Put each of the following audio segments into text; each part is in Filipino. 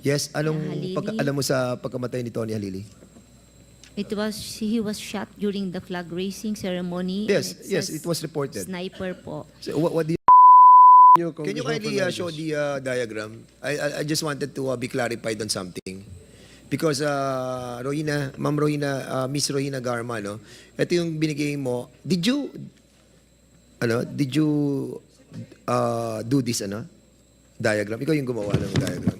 Yes, anong Halili. pagka, alam mo sa pagkamatay ni Tony Halili? It was he was shot during the flag raising ceremony. and Yes, it yes, says it was reported. Sniper po. So, what, what do you, Nyo, can you kindly uh, show the uh, diagram? I, I, I just wanted to uh, be clarified on something. Because uh, Rohina, Ma'am Rohina, uh, Miss Rohina Garma, no? Ito yung binigay mo. Did you, ano, did you uh, do this, ano? Diagram? Ikaw yung gumawa ng diagram.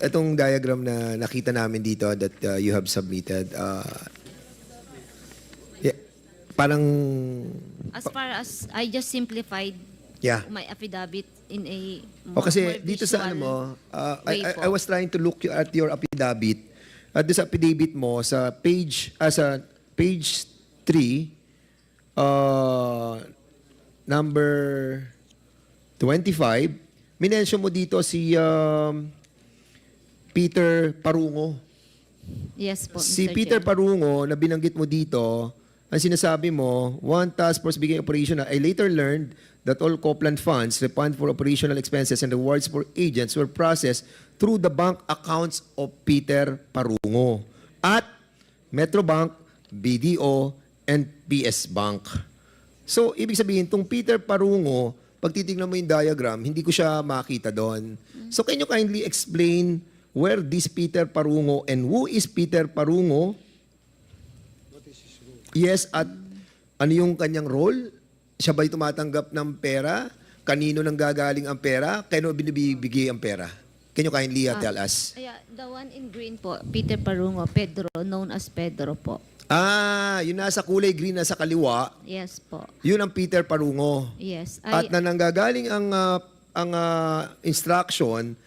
Itong diagram na nakita namin dito that uh, you have submitted, uh, yeah, parang, As far as I just simplified yeah. my affidavit in a O kasi more dito sa ano visual mo, uh, I, way I, po. I was trying to look you- at your affidavit. At sa affidavit mo, sa page, ah, sa page 3, uh, number 25, minention mo dito si um, Peter Parungo. Yes po, Si Mr. Peter Chair. Parungo, na binanggit mo dito, ang sinasabi mo, one task force beginning operation. I later learned that all Copland funds, the fund for operational expenses and rewards for agents were processed through the bank accounts of Peter Parungo at Metrobank, BDO, and PS Bank. So, ibig sabihin, itong Peter Parungo, pag titignan mo yung diagram, hindi ko siya makita doon. So, can you kindly explain where this Peter Parungo and who is Peter Parungo? Yes, at ano yung kanyang role? Siya ba'y tumatanggap ng pera? Kanino nang gagaling ang pera? Kano binibigay ang pera? Can you kindly uh, Ah. tell us? Kaya, the one in green po, Peter Parungo, Pedro, known as Pedro po. Ah, yun nasa kulay green na sa kaliwa, Yes po. yun ang Peter Parungo. Yes. At I, na nanggagaling ang ah, ang ah, instruction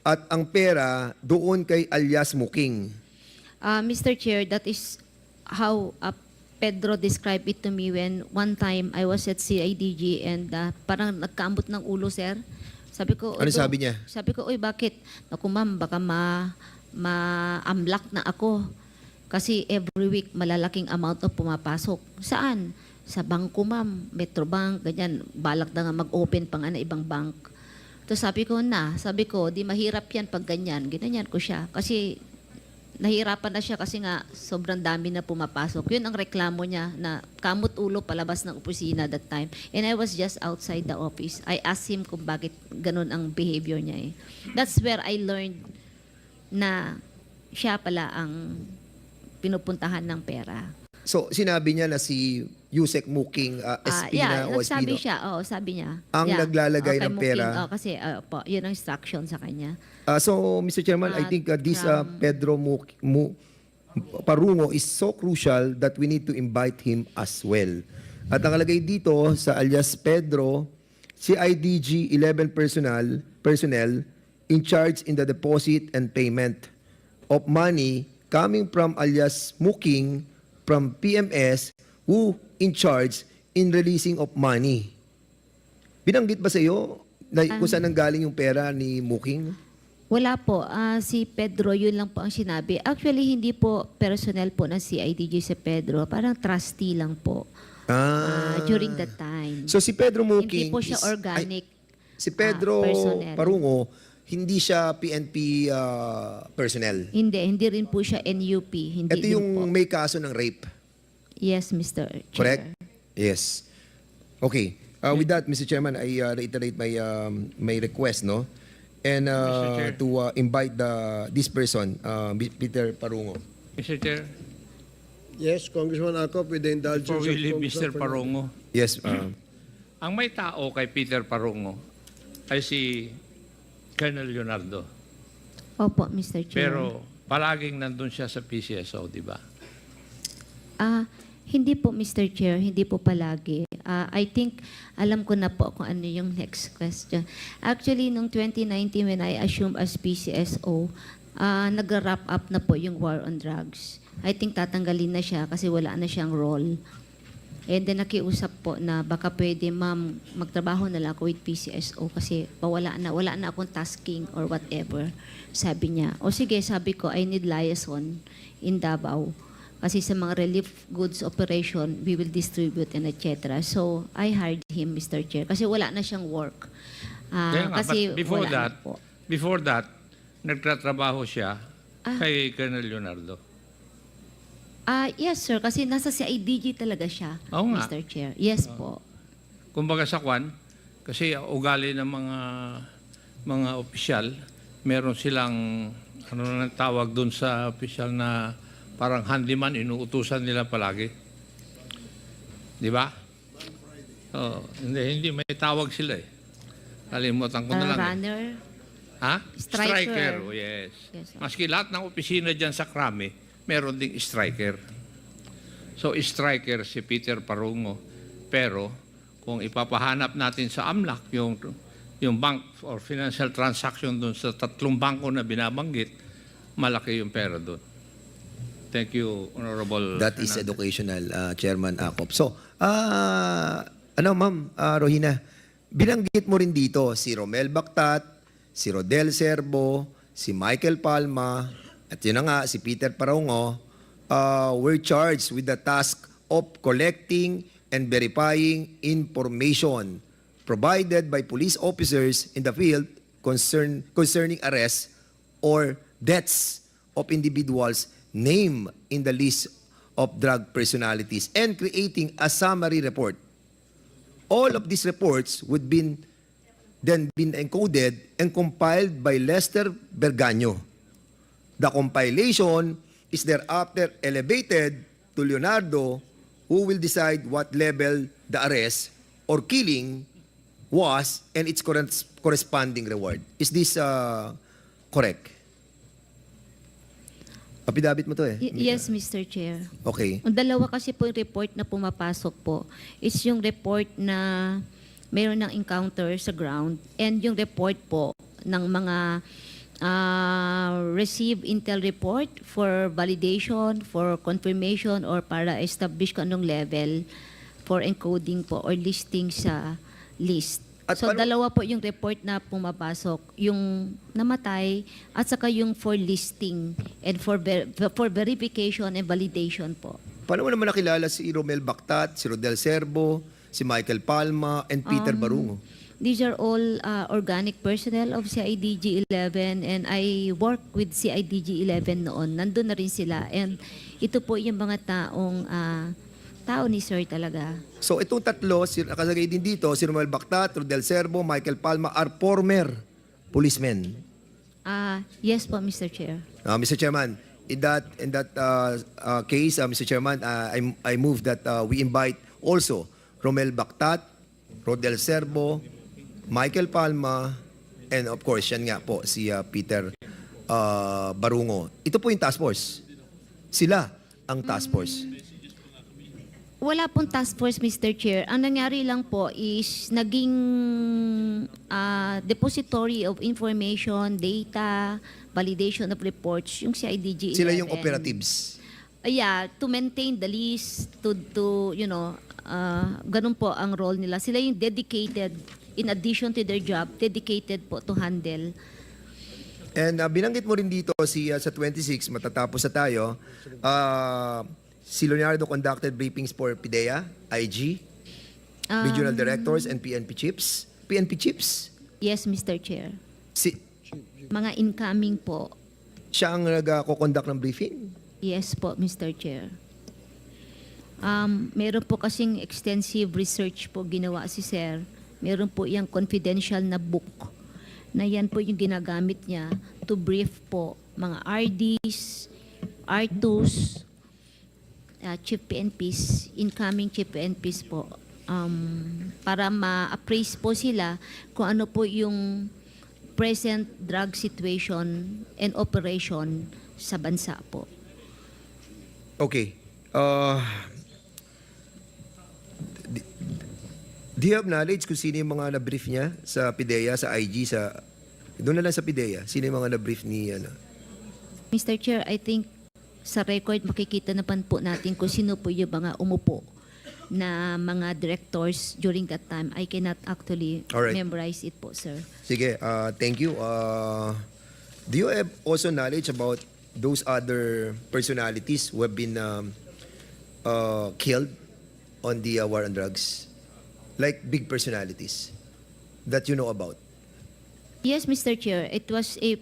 at ang pera doon kay alias Muking. uh, Mr. Chair, that is how uh, Pedro described it to me when one time I was at CIDG and uh, parang nagkaambot ng ulo, sir. Sabi ko, Ano sabi niya? Sabi ko, uy, bakit? Naku, ma'am, baka ma, ma-amlak na ako. Kasi every week, malalaking amount of pumapasok. Saan? Sa bangko, ma'am. Metrobank, ganyan. Balak na nga mag-open pa nga na ibang bank. Tapos sabi ko na, sabi ko, di mahirap yan pag ganyan. Ginanyan ko siya. Kasi nahirapan na siya kasi nga sobrang dami na pumapasok. Yun ang reklamo niya na kamot ulo palabas ng opisina that time. And I was just outside the office. I asked him kung bakit ganun ang behavior niya eh. That's where I learned na siya pala ang pinupuntahan ng pera. So sinabi niya na si Yusek Muking uh, Ah, Espina yeah, o nagsabi Espino. siya, oh, sabi niya. Ang Yeah. naglalagay Okay, ng Muking, pera. Oh, kasi ah, po, yun ang instruction sa kanya. Uh, so Mr. Chairman, I think uh, this uh, from- Pedro Muk- Mu- Parungo is so crucial that we need to invite him as well. At nakalagay dito sa alias Pedro, CIDG 11 personnel, personnel in charge in the deposit and payment of money coming from alias Muking from PMS who in charge in releasing of money. Binanggit ba sa iyo na kung saan nanggaling yung pera ni Muking? Wala po. Ah, si Pedro, yun lang po ang sinabi. Actually, hindi po personnel po ng CIDG si Pedro. Parang trustee lang po ah, during that time. So si Pedro Muking hindi po siya is- organic. ay, si Pedro ah, personnel. Parungo hindi siya PNP uh, personnel. hindi, hindi rin po siya NUP. Hindi Ito yung po. may kaso ng rape, Yes, Mr. Chair. correct? Yes. Okay. Uh, with that, Mr. Chairman, I uh, reiterate my um, my request, no? And Mr. uh, Chair. to uh, invite the this person, uh, Peter Parungo. Mr. Chair, Yes, Congressman Akop, with the indulgence before we of leave Congressman Mr. Fernandez. Parongo, Yes. Uh, ang may tao kay Peter Parongo ay si Colonel Leonardo. Opo, Mr. Chair. Pero palaging nandun siya sa PCSO, di ba? Ah, hindi po Mr. Chair, hindi po palagi. Ah, I think alam ko na po kung ano yung next question. Actually, nung 2019 when I assumed as PCSO, ah nag-wrap up na po yung war on drugs. I think tatanggalin na siya kasi wala na siyang role. And then nakiusap po na baka pwede ma'am magtrabaho na lang ako with PCSO kasi wala na, wala na akong tasking or whatever. Sabi niya. O sige, sabi ko, I need liaison in Davao. Kasi sa mga relief goods operation, we will distribute and etc. So, I hired him, Mr. Chair. Kasi wala na siyang work. Ah, Kaya nga, kasi but before wala na that, po. before that, nagtatrabaho siya Ah. kay Colonel Leonardo. Ah, yes, sir. Kasi nasa CIDG talaga siya, Oo nga. Mr. Chair. Yes po. Kumbaga sa kwan, kasi ugali ng mga mga opisyal, meron silang ano na tawag doon sa opisyal na parang handyman, inuutusan nila palagi. Di ba? Oo, hindi, hindi, may tawag sila eh. Kalimutan ko na lang. eh. runner. Ha? Striker. oh, yes. Yes, sir. Maski lahat ng opisina dyan sa Krame, meron ding striker. So, striker si Peter Parungo. Pero, kung ipapahanap natin sa AMLAC, yung, yung bank or financial transaction doon sa tatlong bangko na binabanggit, malaki yung pera doon. Thank you, Honorable That is Fernandez. educational, uh, Chairman Acop. So, ah, ano ma'am, ah, Rohina, binanggit mo rin dito si Romel Bactat, si Rodel Serbo, si Michael Palma, at yun na nga, si Peter Parongo, uh, were charged with the task of collecting and verifying information provided by police officers in the field concern, concerning arrests or deaths of individuals named in the list of drug personalities and creating a summary report. All of these reports would been then been encoded and compiled by Lester Berganyo. The compilation is thereafter elevated to Leonardo who will decide what level the arrest or killing was and its corres- corresponding reward. Is this uh, correct? Apidabit mo to eh. Y- yes, Mr. Chair. Okay. Ang dalawa kasi po yung report na pumapasok po is yung report na mayroon ng encounter sa ground and yung report po ng mga ah, receive intel report for validation, for confirmation, or para establish kung anong level for encoding po or listing sa list. At so paano- dalawa po yung report na pumapasok, yung namatay at saka yung for listing and for ver- for verification and validation po. Paano mo naman nakilala si Romel Bactat, si Rodel Serbo, si Michael Palma, and Peter Um, Barungo? These are all uh, organic personnel of CIDG 11 and I work with CIDG 11 noon. Nandun na rin sila and ito po yung mga taong ah, tao ni Sir talaga. So itong tatlo, si, nakalagay din dito, si Romel Bactat, Rodel Serbo, Michael Palma, are former policemen. Ah, yes po, Mr. Chair. Uh, Mr. Chairman, in that in that uh, uh, case, uh, Mr. Chairman, uh, I, I move that uh, we invite also Romel Bactat, Rodel Serbo, Michael Palma, and of course, yan nga po, si uh, Peter uh, Barungo. Ito po yung task force. Sila ang task force. Wala pong task force, Mr. Chair. Ang nangyari lang po is naging ah, depository of information, data, validation of reports, yung CIDG 11. Sila yung operatives. Uh, yeah, to maintain the list, to, to you know, uh, ganun po ang role nila. Sila yung dedicated, in addition to their job, dedicated po to handle. And uh, binanggit mo rin dito si uh, sa 26 matatapos na tayo. Uh, si Leonardo conducted briefings for PIDEA, IG, Um, regional directors and PNP chiefs. PNP chiefs. Yes, Mr. Chair. Si Mga incoming po. siya ang nag-conduct ng briefing. Yes po, Mr. Chair. Um, meron po kasing extensive research po ginawa si Sir. Meron po yung confidential na book na yan po yung ginagamit niya to brief po mga RDs, R2s, uh, Chief PNPs, incoming Chief PNPs po um, para ma-appraise po sila kung ano po yung present drug situation and operation sa bansa po. Okay. Uh, do you have knowledge kung sino yung mga na-brief niya sa PIDEA, sa IG, sa... Doon na lang sa PIDEA. Sino yung mga na-brief ni... Ano? Mr. Chair, I think sa record makikita naman po natin kung sino po yung mga umupo na mga directors during that time. I cannot actually Alright. memorize it po, sir. Sige, uh, thank you. Uh, do you have also knowledge about those other personalities who have been um, uh, killed on the uh, war on drugs? Like big personalities that you know about? Yes, Mr. Chair, it was a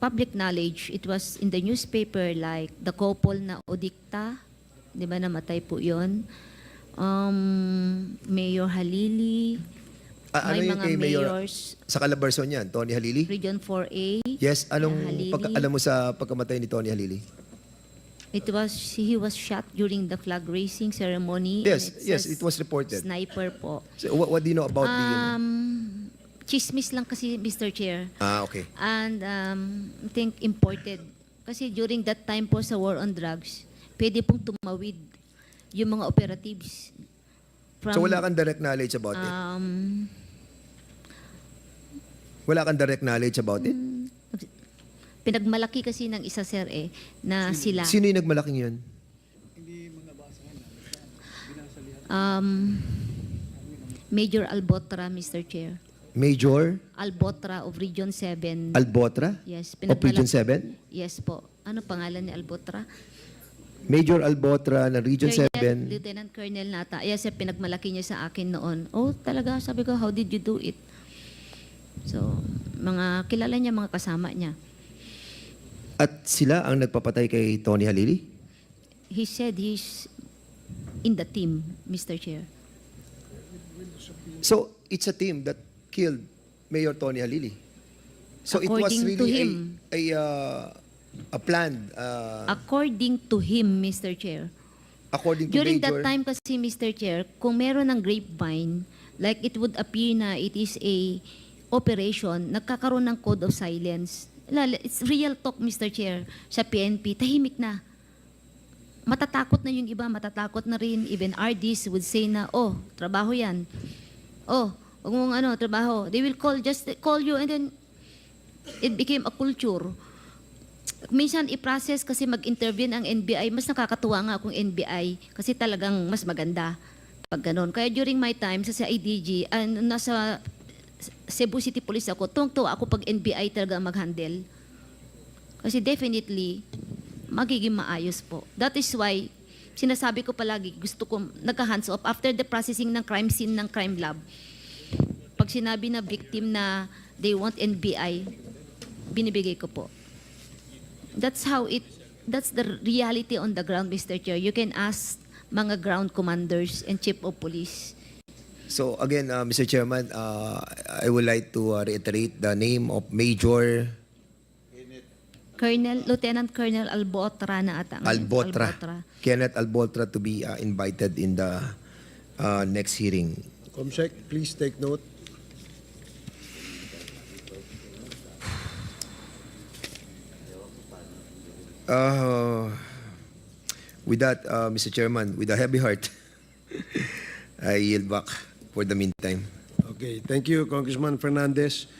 public knowledge, it was in the newspaper like the couple na Odikta, di ba namatay po yon um, Mayor Halili, Ah, ano may yung mga kay Mayor mayors, sa Calabarzon yan, Tony Halili? Region 4A. Yes, anong Halili. pagka, alam mo sa pagkamatay ni Tony Halili? It was, he was shot during the flag raising ceremony. Yes, yes, says it was reported. Sniper po. So, what, what do you know about the... Um, chismis lang kasi, Mr. Chair. Ah, okay. And um, I think imported. Kasi during that time po sa war on drugs, pwede pong tumawid yung mga operatives. From, so, wala kang direct knowledge about it? Um, Wala kang direct knowledge about it? pinagmalaki kasi ng isa sir eh, na sila. Sino yung nagmalaking yun? Um, Major Albotra, Mr. Chair. Major Albotra of Region 7. Albotra? yes, Of Region pinagmalaki- 7? Yes po. Ano pangalan ni Albotra? Major Albotra ng Region Colonel, 7. Lieutenant Colonel Nata. Yes, sir, pinagmalaki niya sa akin noon. Oh, talaga, sabi ko, how did you do it? So, mga kilala niya, mga kasama niya. At sila ang nagpapatay kay Tony Halili? He said he's in the team, Mr. Chair. So, it's a team that killed Mayor Tony Halili. So, it was According to really him. a, a, uh, a planned, uh, According to him, Mr. Chair. according to During Major. that time kasi, Mr. Chair, kung meron ng grapevine, like it would appear na it is a operation, nagkakaroon ng code of silence. Lala- It's real talk, Mr. Chair, sa PNP, tahimik na. Matatakot na yung iba, matatakot na rin. Even RDs would say na, oh, trabaho yan. Oh, huwag mong ano, trabaho. They will call, just call you and then it became a culture minsan i-process kasi mag-intervene ang NBI, mas nakakatuwa nga kung NBI kasi talagang mas maganda pag ganun. Kaya during my time sa CIDG, an nasa Cebu City Police ako, tuwang-tuwa ako pag NBI talaga mag-handle. Kasi definitely, magiging maayos po. That is why, sinasabi ko palagi, gusto ko nagka-hands off after the processing ng crime scene ng crime lab. Pag sinabi na victim na they want NBI, binibigay ko po. That's how it, that's the reality on the ground, Mr. Chair. You can ask mga ground commanders and chief of police. So, again, uh, Mr. Chairman, uh, I would like to uh, reiterate the name of Major Colonel, Lieutenant Colonel Albotra na ata. ngayon. Albotra. Kenneth Albotra to be uh, invited in the uh, next hearing. Comsec, please take note. Uh, with that, uh, Mr. Chairman, with a heavy heart, I yield back for the meantime. Okay, thank you, Congressman Fernandez.